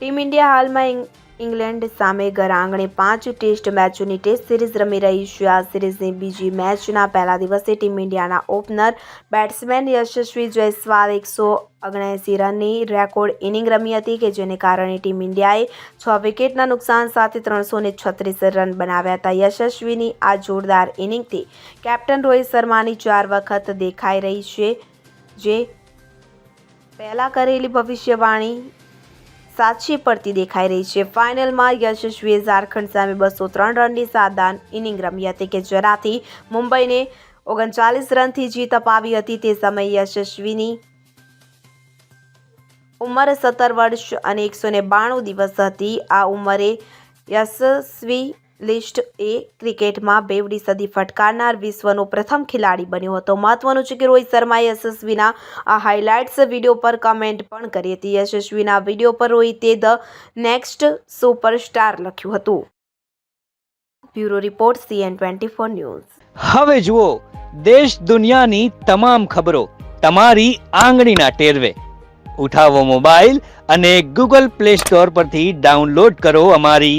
Team India હાલમાં England સામે ઘર આંગણે પાંચ ટેસ્ટ મેચોની ટેસ્ટ સિરીઝ રમી રહી છે. આ સિરીઝની બીજી મેચના પહેલા દિવસે ટીમ ઇન્ડિયાના ઓપનર બેટ્સમેન યશસ્વી જયસ્વાલ એકસો ઓગણએંસી રનની રેકોર્ડ ઇનિંગ રમી હતી કે જેને કારણે ટીમ ઇન્ડિયાએ છ વિકેટના નુકસાન સાથે ત્રણસો છત્રીસ રન બનાવ્યા હતા. યશસ્વીની આ જોરદાર ઇનિંગથી કેપ્ટન રોહિત શર્માની ચાર વખત દેખાઈ રહી છે, જે પહેલાં કરેલી ભવિષ્યવાણી સાચી પડતી દેખાઈ રહી છે. ફાઇનલમાં યશસ્વીએ ઝારખંડ સામે બસો ત્રણ રનની સાદાન ઇનિંગ રમી હતી કે જેનાથી મુંબઈને ઓગણચાલીસ રનથી જીત અપાવી હતી તે સમયે યશસ્વીની ઉંમર સત્તર વર્ષ અને એકસો બાણું દિવસ હતી. આ ઉંમરે યશસ્વી લિસ્ટ એ ક્રિકેટમાં બેવડી સદી ફટકારનાર વિશ્વનો પ્રથમ ખેલાડી બન્યો હતો. મહત્વનું છે કે રોહિત શર્માએ યશસ્વીના આ હાઇલાઇટ્સ વીડિયો પર કમેન્ટ પણ કરી હતી. યશસ્વીના વીડિયો પર રોહિતે ધ નેક્સ્ટ સુપરસ્ટાર લખ્યું હતું. Bureau report CN twenty four news. હવે જુઓ, દેશ દુનિયાની તમામ ખબરો તમારી આંગળીના ટેરવે. ઉઠાવો મોબાઈલ અને ગૂગલ પ્લે સ્ટોર પરથી ડાઉનલોડ કરો અમારી